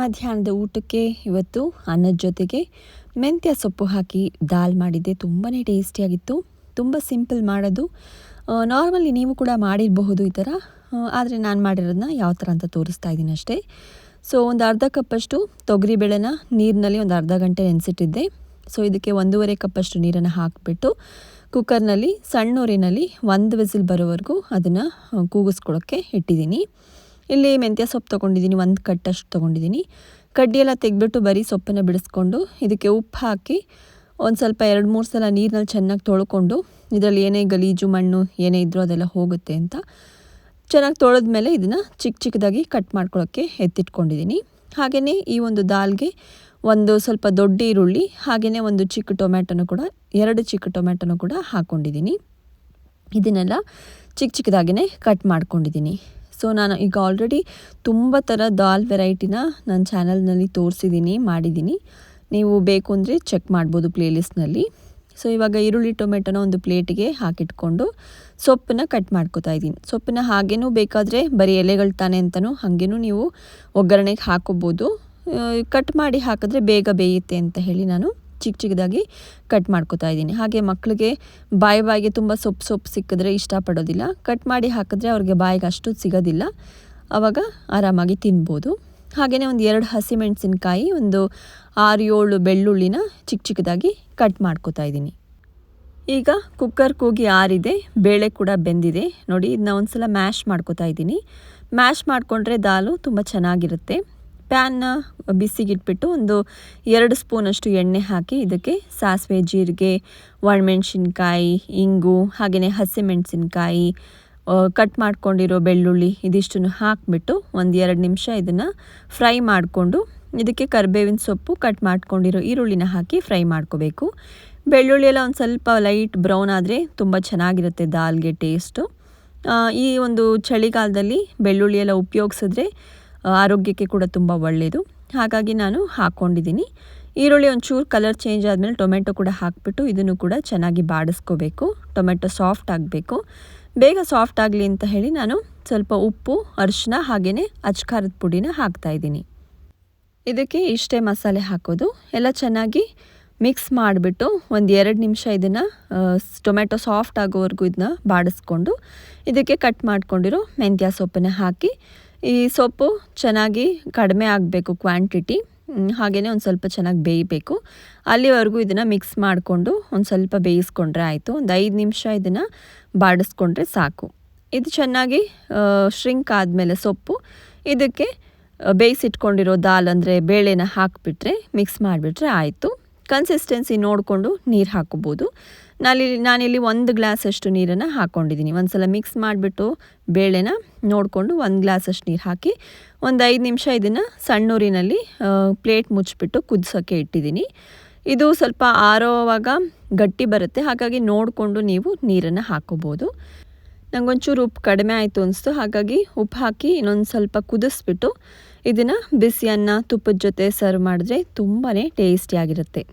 ಮಧ್ಯಾಹ್ನದ ಊಟಕ್ಕೆ ಇವತ್ತು ಅನ್ನದ ಜೊತೆಗೆ ಮೆಂತ್ಯ ಸೊಪ್ಪು ಹಾಕಿ ದಾಲ್ ಮಾಡಿದ್ದೆ. ತುಂಬಾ ಟೇಸ್ಟಿಯಾಗಿತ್ತು ತುಂಬ ಸಿಂಪಲ್ ಮಾಡೋದು. ನಾರ್ಮಲಿ ನೀವು ಕೂಡ ಮಾಡಿರಬಹುದು ಈ ಥರ ಆದರೆ ನಾನು ಮಾಡಿರೋದನ್ನ ಯಾವ ಥರ ಅಂತ ತೋರಿಸ್ತಾ ಇದ್ದೀನಿ ಅಷ್ಟೇ. ಸೊ ಒಂದು ಅರ್ಧ ಕಪ್ಪಷ್ಟು ತೊಗರಿಬೇಳೆನ ನೀರಿನಲ್ಲಿ ಒಂದು ಅರ್ಧ ಗಂಟೆ ನೆನೆಸಿಟ್ಟಿದ್ದೆ. ಸೊ ಇದಕ್ಕೆ ಒಂದೂವರೆ ಕಪ್ಪಷ್ಟು ನೀರನ್ನು ಹಾಕಿಬಿಟ್ಟು ಕುಕ್ಕರ್ನಲ್ಲಿ ಸಣ್ಣೂರಿನಲ್ಲಿ ಒಂದು ವಿಸಿಲ್ ಬರೋವರೆಗೂ ಅದನ್ನು ಕೂಗಿಸ್ಕೊಳ್ಳೋಕ್ಕೆ ಇಟ್ಟಿದ್ದೀನಿ. ಇಲ್ಲಿ ಮೆಂತ್ಯ ಸೊಪ್ಪು ತೊಗೊಂಡಿದ್ದೀನಿ, ಒಂದು ಕಟ್ಟಷ್ಟು ತೊಗೊಂಡಿದ್ದೀನಿ. ಕಡ್ಡಿಯೆಲ್ಲ ತೆಗೆದ್ಬಿಟ್ಟು ಬರೀ ಸೊಪ್ಪನ್ನು ಬಿಡಿಸ್ಕೊಂಡು ಇದಕ್ಕೆ ಉಪ್ಪು ಹಾಕಿ ಒಂದು ಸ್ವಲ್ಪ ಎರಡು ಮೂರು ಸಲ ನೀರಿನಲ್ಲಿ ಚೆನ್ನಾಗಿ ತೊಳ್ಕೊಂಡು ಇದರಲ್ಲಿ ಏನೇ ಗಲೀಜು, ಮಣ್ಣು ಏನೇ ಇದ್ದರೂ ಅದೆಲ್ಲ ಹೋಗುತ್ತೆ ಅಂತ ಚೆನ್ನಾಗಿ ತೊಳೆದ್ಮೇಲೆ ಇದನ್ನು ಚಿಕ್ಕ ಚಿಕ್ಕದಾಗಿ ಕಟ್ ಮಾಡ್ಕೊಳ್ಳೋಕ್ಕೆ ಎತ್ತಿಟ್ಕೊಂಡಿದ್ದೀನಿ. ಹಾಗೆಯೇ ಈ ಒಂದು ದಾಲ್ಗೆ ಒಂದು ಸ್ವಲ್ಪ ದೊಡ್ಡ ಈರುಳ್ಳಿ ಹಾಗೆಯೇ ಒಂದು ಚಿಕ್ಕ ಟೊಮ್ಯಾಟೊನು ಕೂಡ, ಎರಡು ಚಿಕ್ಕ ಟೊಮ್ಯಾಟೊನು ಕೂಡ ಹಾಕ್ಕೊಂಡಿದ್ದೀನಿ ಇದನ್ನೆಲ್ಲ ಚಿಕ್ಕ ಚಿಕ್ಕದಾಗಿಯೇ ಕಟ್ ಮಾಡ್ಕೊಂಡಿದ್ದೀನಿ. ಸೊ ನಾನು ಈಗ ಆಲ್ರೆಡಿ ತುಂಬ ಥರ ದಾಲ್ ವೆರೈಟಿನ ನನ್ನ ಚಾನಲ್ನಲ್ಲಿ ತೋರಿಸಿದ್ದೀನಿ ಮಾಡಿದ್ದೀನಿ ನೀವು ಬೇಕು ಅಂದರೆ ಚೆಕ್ ಮಾಡ್ಬೋದು ಪ್ಲೇಲಿಸ್ಟ್ನಲ್ಲಿ ಸೊ ಇವಾಗ ಈರುಳ್ಳಿ ಟೊಮೆಟೊನ ಒಂದು ಪ್ಲೇಟಿಗೆ ಹಾಕಿಟ್ಕೊಂಡು ಸೊಪ್ಪನ್ನ ಕಟ್ ಮಾಡ್ಕೋತಾ ಇದ್ದೀನಿ. ಸೊಪ್ಪನ್ನ ಹಾಗೇನೂ ಬೇಕಾದರೆ ಬರೀ ಎಲೆಗಳು ತಾನೆ ಅಂತಲೂ ಹಾಗೇನೂ ನೀವು ಒಗ್ಗರಣೆಗೆ ಹಾಕೋಬೋದು. ಕಟ್ ಮಾಡಿ ಹಾಕಿದ್ರೆ ಬೇಗ ಬೇಯುತ್ತೆ ಅಂತ ಹೇಳಿ ನಾನು ಚಿಕ್ಕ ಚಿಕ್ಕದಾಗಿ ಕಟ್ ಮಾಡ್ಕೋತಾ ಇದ್ದೀನಿ. ಹಾಗೆ ಮಕ್ಕಳಿಗೆ ಬಾಯಿ ಬಾಯಿಗೆ ತುಂಬ ಸೊಪ್ಪು ಸೊಪ್ಪು ಸಿಕ್ಕಿದ್ರೆ ಇಷ್ಟಪಡೋದಿಲ್ಲ. ಕಟ್ ಮಾಡಿ ಹಾಕಿದ್ರೆ ಅವ್ರಿಗೆ ಬಾಯಿಗೆ ಅಷ್ಟು ಸಿಗೋದಿಲ್ಲ. ಆವಾಗ ಆರಾಮಾಗಿ ತಿನ್ಬೋದು. ಹಾಗೆಯೇ ಒಂದು ಎರಡು ಹಸಿಮೆಣಸಿನ್ಕಾಯಿ, ಒಂದು ಆರು ಏಳು ಬೆಳ್ಳುಳ್ಳಿನ ಚಿಕ್ಕ ಚಿಕ್ಕದಾಗಿ ಕಟ್ ಮಾಡ್ಕೋತಾ ಇದ್ದೀನಿ. ಈಗ ಕುಕ್ಕರ್ ಕೂಗಿ ಆರಿದೆ. ಬೇಳೆ ಕೂಡ ಬೆಂದಿದೆ. ನೋಡಿ ಇದನ್ನ ಒಂದು ಸಲ ಮ್ಯಾಶ್ ಮಾಡ್ಕೋತಾ ಇದ್ದೀನಿ. ಮ್ಯಾಶ್ ಮಾಡಿಕೊಂಡ್ರೆ ದಾಲು ತುಂಬ ಚೆನ್ನಾಗಿರುತ್ತೆ. ಪ್ಯಾನ್ನ ಬಿಸಿಗಿಟ್ಬಿಟ್ಟು ಒಂದು ಎರಡು ಸ್ಪೂನಷ್ಟು ಎಣ್ಣೆ ಹಾಕಿ ಇದಕ್ಕೆ ಸಾಸಿವೆ, ಜೀರಿಗೆ ಒಣಮೆಣ್ಸಿನ್ಕಾಯಿ ಇಂಗು ಹಾಗೆಯೇ ಹಸಿಮೆಣಸಿನ್ಕಾಯಿ ಕಟ್ ಮಾಡ್ಕೊಂಡಿರೋ ಬೆಳ್ಳುಳ್ಳಿ ಇದಿಷ್ಟನ್ನು ಹಾಕಿಬಿಟ್ಟು ಒಂದು ಎರಡು ನಿಮಿಷ ಇದನ್ನು ಫ್ರೈ ಮಾಡಿಕೊಂಡು ಇದಕ್ಕೆ ಕರಿಬೇವಿನ ಸೊಪ್ಪು ಕಟ್ ಮಾಡ್ಕೊಂಡಿರೋ ಈರುಳ್ಳಿನ ಹಾಕಿ ಫ್ರೈ ಮಾಡ್ಕೋಬೇಕು. ಬೆಳ್ಳುಳ್ಳಿ ಎಲ್ಲ ಒಂದು ಸ್ವಲ್ಪ ಲೈಟ್ ಬ್ರೌನ್ ಆದರೆ ತುಂಬ ಚೆನ್ನಾಗಿರುತ್ತೆ ದಾಲ್ಗೆ ಟೇಸ್ಟು. ಈ ಒಂದು ಚಳಿಗಾಲದಲ್ಲಿ ಬೆಳ್ಳುಳ್ಳಿ ಎಲ್ಲ ಉಪಯೋಗಿಸಿದ್ರೆ ಆರೋಗ್ಯಕ್ಕೆ ಕೂಡ ತುಂಬ ಒಳ್ಳೆಯದು ಹಾಗಾಗಿ ನಾನು ಹಾಕ್ಕೊಂಡಿದ್ದೀನಿ ಈರುಳ್ಳಿ ಒಂಚೂರು ಕಲರ್ ಚೇಂಜ್ ಆದಮೇಲೆ ಟೊಮೆಟೊ ಕೂಡ ಹಾಕಿಬಿಟ್ಟು ಇದನ್ನು ಕೂಡ ಚೆನ್ನಾಗಿ ಬಾಡಿಸ್ಕೋಬೇಕು. ಟೊಮೆಟೊ ಸಾಫ್ಟ್ ಆಗಬೇಕು. ಬೇಗ ಸಾಫ್ಟ್ ಆಗಲಿ ಅಂತ ಹೇಳಿ ನಾನು ಸ್ವಲ್ಪ ಉಪ್ಪು ಅರಿಶಿನ ಹಾಗೆಯೇ ಅಚ್ಕಾರದ ಪುಡಿನ ಹಾಕ್ತಾಯಿದ್ದೀನಿ ಇದಕ್ಕೆ ಇಷ್ಟೇ ಮಸಾಲೆ ಹಾಕೋದು. ಎಲ್ಲ ಚೆನ್ನಾಗಿ ಮಿಕ್ಸ್ ಮಾಡಿಬಿಟ್ಟು ಒಂದು ಎರಡು ನಿಮಿಷ ಇದನ್ನು ಟೊಮೆಟೊ ಸಾಫ್ಟ್ ಆಗೋವರೆಗೂ ಇದನ್ನ ಬಾಡಿಸ್ಕೊಂಡು ಇದಕ್ಕೆ ಕಟ್ ಮಾಡ್ಕೊಂಡಿರೋ ಮೆಂತ್ಯ ಸೊಪ್ಪನ್ನು ಹಾಕಿ ಈ ಸೊಪ್ಪು ಚೆನ್ನಾಗಿ ಕಡಿಮೆ ಆಗಬೇಕು ಕ್ವಾಂಟಿಟಿ ಹಾಗೆಯೇ ಒಂದು ಸ್ವಲ್ಪ ಚೆನ್ನಾಗಿ ಬೇಯಬೇಕು. ಅಲ್ಲಿವರೆಗೂ ಇದನ್ನು ಮಿಕ್ಸ್ ಮಾಡಿಕೊಂಡು ಒಂದು ಸ್ವಲ್ಪ ಬೇಯಿಸ್ಕೊಂಡ್ರೆ ಆಯಿತು. ಒಂದು ಐದು ನಿಮಿಷ ಇದನ್ನು ಬಾಡಿಸ್ಕೊಂಡ್ರೆ ಸಾಕು. ಇದು ಚೆನ್ನಾಗಿ ಶ್ರಿಂಕ್ ಆದಮೇಲೆ ಸೊಪ್ಪು. ಇದಕ್ಕೆ ಬೇಯಿಸಿಟ್ಕೊಂಡಿರೋ ದಾಲ್ ಅಂದರೆ ಬೇಳೆನ ಹಾಕಿಬಿಟ್ರೆ ಮಿಕ್ಸ್ ಮಾಡಿಬಿಟ್ರೆ ಆಯಿತು. ಕನ್ಸಿಸ್ಟೆನ್ಸಿ ನೋಡಿಕೊಂಡು ನೀರು ಹಾಕೋಬೋದು. ನಾನಿಲ್ಲಿ ನಾನಿಲ್ಲಿ ಒಂದು ಗ್ಲಾಸಷ್ಟು ನೀರನ್ನು ಹಾಕ್ಕೊಂಡಿದ್ದೀನಿ ಒಂದು ಸಲ ಮಿಕ್ಸ್ ಮಾಡಿಬಿಟ್ಟು ಬೇಳೆನ ನೋಡಿಕೊಂಡು ಒಂದು ಗ್ಲಾಸಷ್ಟು ನೀರು ಹಾಕಿ ಒಂದು ಐದು ನಿಮಿಷ ಇದನ್ನು ಸಣ್ಣೂರಿನಲ್ಲಿ ಪ್ಲೇಟ್ ಮುಚ್ಚಿಬಿಟ್ಟು ಕುದಿಸೋಕ್ಕೆ ಇಟ್ಟಿದ್ದೀನಿ. ಇದು ಸ್ವಲ್ಪ ಆರೋವಾಗ ಗಟ್ಟಿ ಬರುತ್ತೆ. ಹಾಗಾಗಿ ನೋಡಿಕೊಂಡು ನೀವು ನೀರನ್ನು ಹಾಕೋಬೋದು. ನಂಗೊಂಚೂರು ಉಪ್ಪು ಕಡಿಮೆ ಆಯಿತು ಅನಿಸ್ತು. ಹಾಗಾಗಿ ಉಪ್ಪು ಹಾಕಿ ಇನ್ನೊಂದು ಸ್ವಲ್ಪ ಕುದಿಸ್ಬಿಟ್ಟು ಇದನ್ನು ಅನ್ನ ತುಪ್ಪದ ಜೊತೆ ಸರ್ವ್ ಮಾಡಿದ್ರೆ ತುಂಬಾ ಟೇಸ್ಟಿಯಾಗಿರುತ್ತೆ